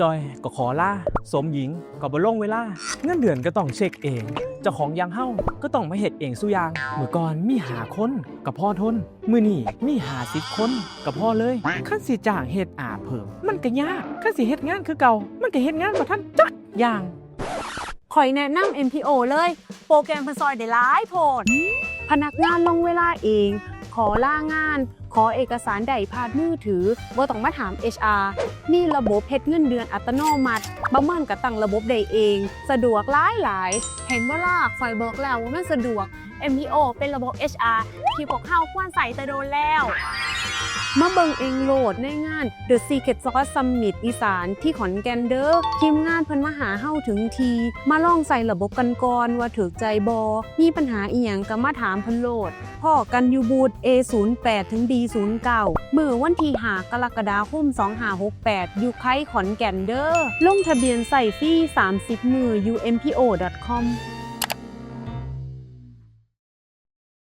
จอยก็ขอล่าสมหญิงก็บ่ลงเวลาเงินเดือนก็ต้องเช็คเอง เจ้าของยังเฮ้าก็ต้องมาเฮ็ดเองสุอยาง เมื่อก่อนมีหาคนกับพ่อทน มือนี้มีหาสิบคนกับพ่อเลยคันสิจ้างเฮ็ดอาเพิ่ม มันก็ยากคันสิเฮ็ดงานคือเก่า มันก็เฮ็ดงานบ่ทันจักอย่างคอยแนะนำ MPO เลย โปรแกรมเพันซอยได้หลายโพดพนักงานลงเวลาเอง ขอล่างาน ขอเอกสารใดผ่านมือถือบ่ต้องมาถาม HR มีระบบเฮ็ดเงินเดือนอัตโนมัติบ่เมินกับตั้งระบบได้เอง สะดวกหลายหลาย เห็นว่าล่ะคอยบอกแล้วว่ามันสะดวก MPO เป็นระบบ HR ที่พวกเฮาควรใส่แต่โดนแล้ว มาเบิงเองโหลดในงาน The Secret Sauce Summit อีสานที่ขอนแก่นเด้อทีมงานเพิ่นมาหาเฮาถึงที มาลองใส่ระบบกันก่อนว่าถูกใจบอ มีปัญหาอีหยังก็มาถามเพิ่นโหลด พ่อกันอยู่บูธ A08 ถึง D09 มื้อวันที่5กรกฎาคม2568 อยู่ไคขอนแก่นเด้อลงทะเบียนใส่ฟรี30 มือ umpo.com